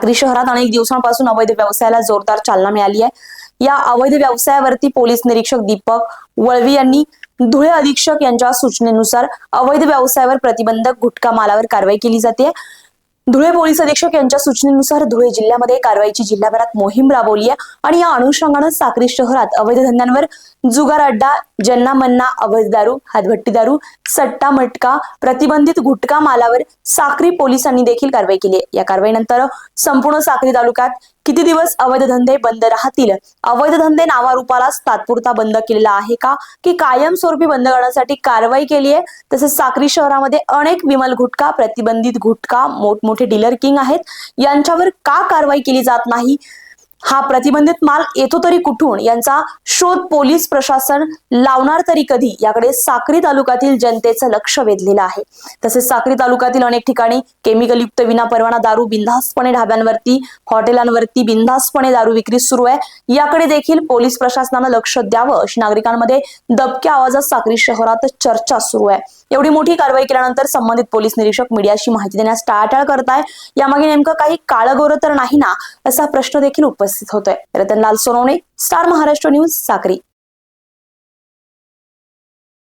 नागरी शहरात अनेक दिवसांपासून अवैध व्यवसायाला जोरदार चालना मिळाली आहे. या अवैध व्यवसायावरती पोलीस निरीक्षक दीपक वळवी यांनी धुळे अधीक्षक यांच्या सूचनेनुसार अवैध व्यवसायावर प्रतिबंधक गुटखा मालावर कारवाई केली जाते. धुळे पोलीस अधीक्षक यांच्या सूचनेनुसार धुळे जिल्ह्यामध्ये कारवाईची जिल्हाभरात मोहीम राबवली आहे आणि या अनुषंगानं साक्री शहरात अवैध धंद्यांवर जुगार अड्डा जन्ना मन्ना अवैध दारू हातभट्टी दारू सट्टा मटका प्रतिबंधित गुटखा मालावर साक्री पोलिसांनी देखील कारवाई केली आहे. या कारवाईनंतर संपूर्ण साक्री तालुक्यात किती दिवस अवैध धंदे बंद राहतील? अवैध धंदे नावारूपालाच तात्पुरता बंद केलेला आहे का? की कायमस्वरूपी बंद करण्यासाठी कारवाई केली आहे? तसेच साक्री शहरामध्ये अनेक विमल गुटखा प्रतिबंधित गुटखा मोठमोठे डीलर किंग आहेत. यांच्यावर का कारवाई केली जात नाही? हा प्रतिबंधित माल येतो तरी कुठून यांचा शोध पोलीस प्रशासन लावणार तरी कधी याकडे साक्री तालुक्यातील जनतेचं लक्ष वेधलेलं आहे. तसेच साक्री तालुक्यातील अनेक ठिकाणी केमिकल युक्त विनापरवाना दारू बिनधास्तपणे ढाब्यांवरती हॉटेलांवरती बिनधास्तपणे दारू विक्री सुरू आहे. याकडे देखील पोलीस प्रशासनानं लक्ष द्यावं अशी नागरिकांमध्ये दबक्या आवाजात साक्री शहरात चर्चा सुरू आहे. एवढी मोठी कारवाई केल्यानंतर संबंधित पोलीस निरीक्षक मीडियाशी माहिती देण्यास टाळाटाळ करताय. यामागे नेमकं काही काळगोर तर नाही ना असा प्रश्न देखील उपस्थित होतोय. Ratanlal Sonawane star Maharashtra news Sakri.